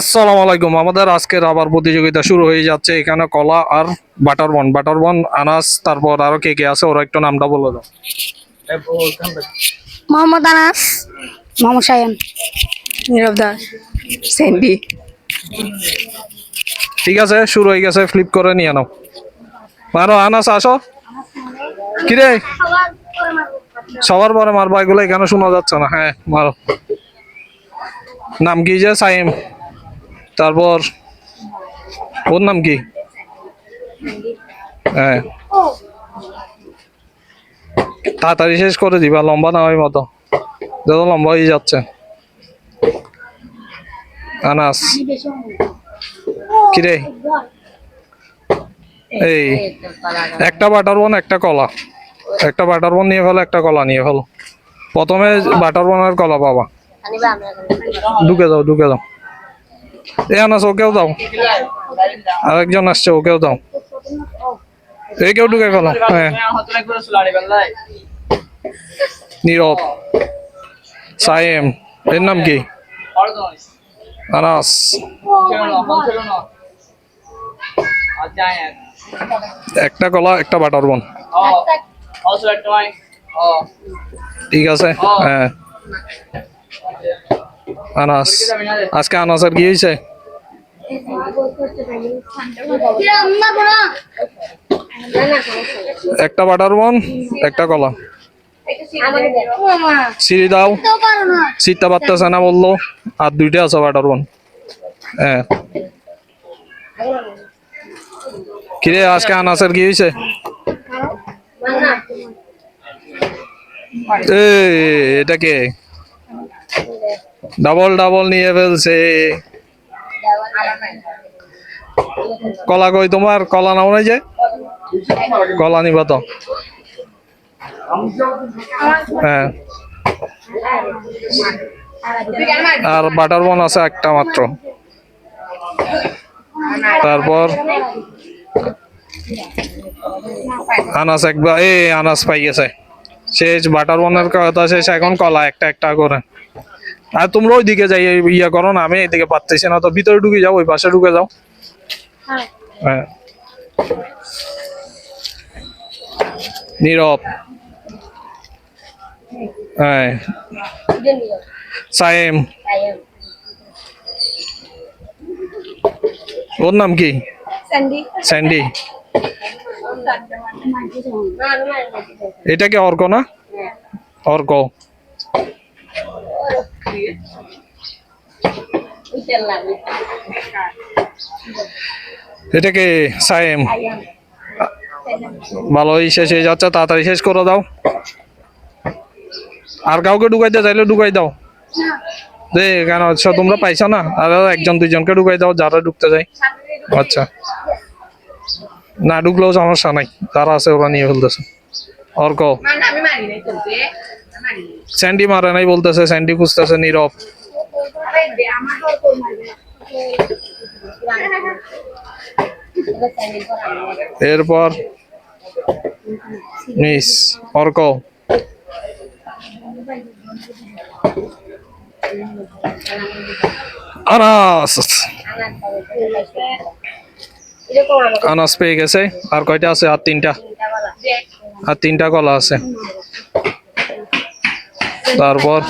আসসালামু আলাইকুম। আমাদের আজকের আবার প্রতিযোগিতা শুরু হয়ে যাচ্ছে। এখানে কলা আর বাটার বন বাটার বন আনাস তারপর আরও কে কে আছে? ওরা একটু নামটা বলে দাও। মোহাম্মদ আনাস মোহাম্মদ সায়ন নীরব দাস স্যান্ডি ঠিক আছে শুরু হয়ে গেছে। ফ্লিপ করে নিয়ে নাও। মারো আনাস আসো। কিরে? সবার পরে মারবা এগুলো এখানে শোনা যাচ্ছে না। হ্যাঁ মারো। নাম কি যে সাইম? তারপর, ওর নাম কি? হ্যাঁ। তাড়াতাড়ি শেষ করে দিবা লম্বা না হয় মতো। যত লম্বা হয়ে যাচ্ছে। আনাস। কিরে? এই, একটা বাটার বন একটা কলা। একটা বাটার বন নিয়ে ফেলো, একটা কলা নিয়ে ফেলো। প্রথমে বাটার বন আর কলা পাবা। ঢুকে যাও ঢুকে যাও। এ আনাস ওকেও দাও। আরেকজন আসছে ওকেও দাও। এই কেউ ঢুকে ফেলো হ্যাঁ। নীরব। সাইম এর নাম কি? আনাস। একটা কলা একটা বাটার বন। ঠিক আছে হ্যাঁ। আনাস। আজকে আনাসের কি হয়েছে? একটা বাটার বন, একটা কলা। সিঁড়ি দাও। সিটটা পারতেছে না বলল। আর দুইটা আছে বাটার বন। হ্যাঁ কিরে, আজকে আনাসের কি হয়েছে? এটা কে? ডাবল ডাবল নিয়ে ফেলছে। কলা কই তোমার? কলা নাও নাই যে? কলা নিবা তো। হ্যাঁ। আর বাটার বন আছে একটা মাত্র। তারপর? আনাস একবার এ আনাস পাই গেছে। শেষ বাটার বনের কথা শেষ, এখন কলা একটা একটা করে। আর তোমরা ওইদিকে যাই ইয়া করো না আমি এইদিকে পারতেছি না তো ভিতরে ঢুকে যাও ওই পাশে ঢুকে যাও। হ্যাঁ। নীরব। হ্যাঁ। সাইম ওর নাম কি? স্যান্ডি। স্যান্ডি। এটা কি অর্ক না? অর্ক। এটা কি সাইম ভালোই শেষ হয়ে যাচ্ছে তাড়াতাড়ি শেষ করে দাও। আর কাউকে ঢুকাইতে চাইলে ঢুকাই দাও। দে কেন আচ্ছা তোমরা পাইছো না? আর একজন দুইজনকে ঢুকাই দাও যারা ঢুকতে যায় আচ্ছা। না ঢুকলেও সমস্যা নাই। যারা আছে ওরা নিয়ে ফেলতেছে। অর্ক। স্যান্ডি মারে নাই বলতেছে, স্যান্ডি খুঁজতেছে নীরব। এরপর মিস, অর্ক। আনাস। আনাস পেয়ে গেছে। আর কয়টা আছে? আর তিনটা। আর তিনটা কলা আছে। তারপর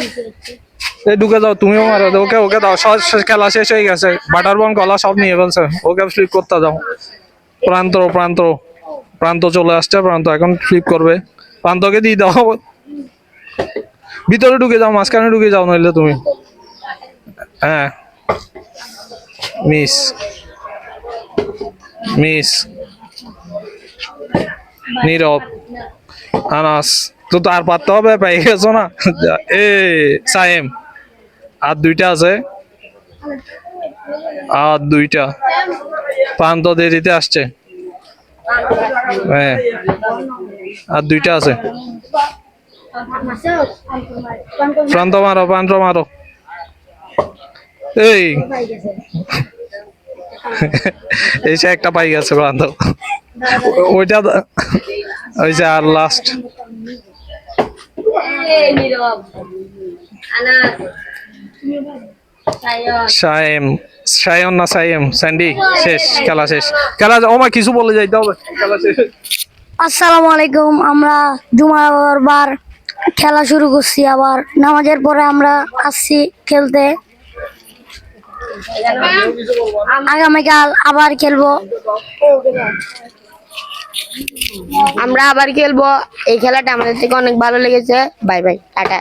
এই ঢুকে যাও, তুমিও মারো, ওকে ওকে দাও, সব খেলা শেষ হয়ে গেছে। বাটার বন কলা সব নিয়ে ফেলছে, ওকে ফ্লিপ করতে দাও। প্রান্ত প্রান্ত প্রান্ত চলে আসছে, প্রান্ত এখন ফ্লিপ করবে। প্রান্তকে দিয়ে দাও। ভিতরে ঢুকে যাও, মাঝখানে ঢুকে যাও, নইলে তুমি। হ্যাঁ। মিস। মিস। নীরব। আনাস তো তো আর পারতে হবে পেয়ে গেছো না? এ সাইম, আর দুইটা আছে। আর দুইটা। পান প্রান্ত দেরিতে আসছে। হ্যাঁ আর দুইটা আছে। প্রান্ত মারো প্রান্ত মারো। এই। এই সে একটা পাই গেছে প্রান্ত। ওইটা ওই যে আর লাস্ট সায়েম। না সায়েম? শেষ, খেলা শেষ। খেলা কিছু আসসালামু আলাইকুম, আমরা খেলা শুরু করছি, আবার নামাজের পরে আমরা আসছি খেলতে। আগামীকাল আবার খেলব। আমরা আবার খেলব। এই খেলাটা আমাদের থেকে অনেক ভালো লেগেছে। Bye bye tata.